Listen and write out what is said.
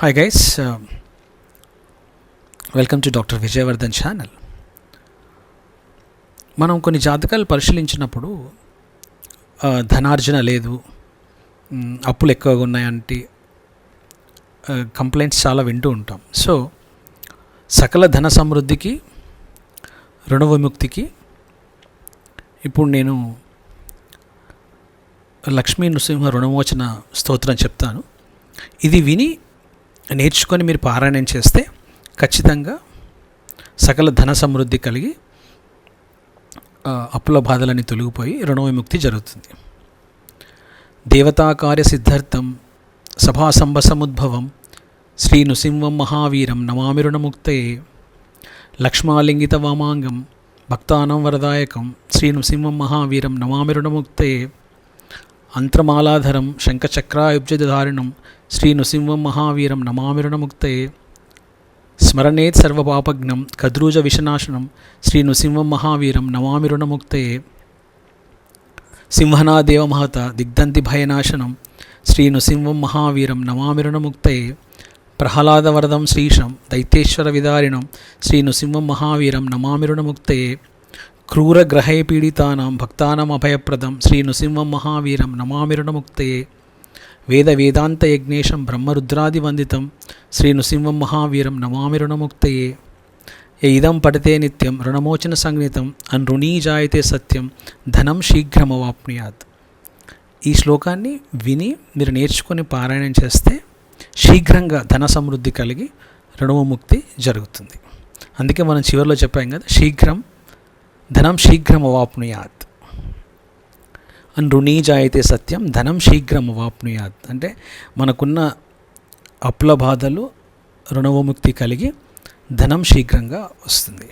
Hi guys welcome to doctor Vijayavardhan channel మనం కొన్ని జాతకాలు పరిశీలించినప్పుడు ధనార్జన లేదు అప్పులు ఎక్కువగా ఉన్నాయంటే కంప్లైంట్స్ చాలా వింటూ ఉంటాం. సో సకల ధన సమృద్ధికి రుణ విముక్తికి ఇప్పుడు నేను లక్ష్మీ నృసింహ రుణమోచన స్తోత్రం చెప్తాను. ఇది విని నేర్చుకొని మీరు పారాయణం చేస్తే ఖచ్చితంగా సకల ధన సమృద్ధి కలిగి అప్పుల బాధలన్నీ తొలగిపోయి రుణ విముక్తి జరుగుతుంది. దేవతాకార్య సిద్ధార్థం సభాసంబసముద్భవం శ్రీ నృసింహం మహావీరం నమామి రుణముక్తయే. లక్ష్మాలింగిత వామాంగం భక్తానం వరదాయకం శ్రీ నృసింహం మహావీరం నమామి రుణముక్తయే. అంత్రమాలాధరం శంఖచక్రాయుబ్జధారిణం శ్రీ నృసింహం మహావీరం నమామిరుణముక్తే స్మరణేత్ సర్వపాపజ్ఞం కద్రూజ విషనాశనం శ్రీ నృసింహం మహావీరం నమామిరుణముక్తే సింహనాదేవ మహత దిగ్దంతి భయనాశనం శ్రీ నృసింహం మహావీరం నమామిరుణముక్తే ప్రహ్లాదవరదం శ్రీశం దైత్యేశ్వర విదారిణం శ్రీ నృసింహం మహావీరం నమామిరుణముక్తే క్రూరగ్రహై పీడితానాం భక్తానాం అభయప్రదం శ్రీ నృసింహం మహావీరం నమామిరుణముక్తే వేద వేదాంత యజ్ఞేశం బ్రహ్మరుద్రాది వందితం శ్రీ నృసింహం మహావీరం నమామి రుణముక్తయే ఇదం పడితే నిత్యం రుణమోచన సంగీతం అన్ రుణీ జాయతే సత్యం ధనం శీఘ్రమవాప్నుయాత్. ఈ శ్లోకాన్ని విని మీరు నేర్చుకొని పారాయణం చేస్తే శీఘ్రంగా ధన సమృద్ధి కలిగి రుణముక్తి జరుగుతుంది. అందుకే మనం చివరిలో చెప్పాం కదా శీఘ్రం ధనం శీఘ్రం అవాప్నుయాత్ అని రుణీ జాయితే సత్యం ధనం శీఘ్రం వాప్నుయాత్. అంటే మనకున్న అప్పుల బాధలు రుణవిముక్తి కలిగి ధనం శీఘ్రంగా వస్తుంది.